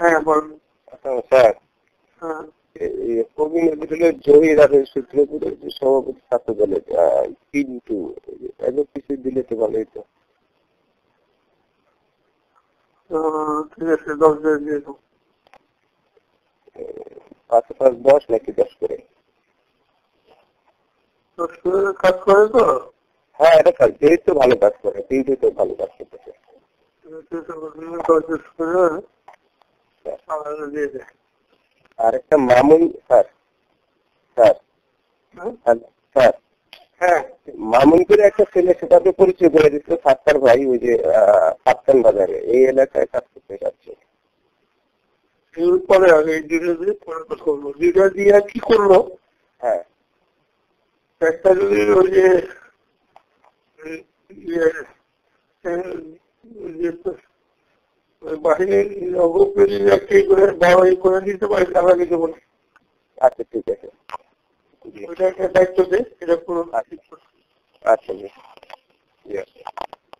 হ্যাঁ বলুন। আচ্ছা, স্যার। হ্যাঁ। এই প্রবীণ নজরুলের জহির আর সূত্রপুরের যে সভাপতি ছাত্র দলের আহ, এত কিছু দিলে তো ঠিক আছে দশ দিয়ে পাঁচ পাঁচ দশ নাকি দশ করে? দশ করে কাজ করে তো? হ্যাঁ এটা কাজ যেই ভালো কাজ করে তো ভালো কাজ করতেছে দশ দশ করে আমাদের দিয়ে দেয় আর একটা মামুন স্যার। স্যার? স্যার। হ্যাঁ। মামুন করে একটা ছেলে সেটাকে পরিচয় করে দিচ্ছে সাতটার ভাই ওই যে আহ, সাতটান বাজারে। এই এলাকায় কাজ করতে যাচ্ছে। আগে দুটো দিয়ে পরে দিয়ে কি করল হ্যাঁ। একটা যদি ওই যে বাহিরে অগ্রপেরি করে ব্যবহার করে দিতে পারি আমরা আচ্ছা ঠিক আছে। ওইটা দায়িত্ব দেয় এটা পুরো আচ্ছা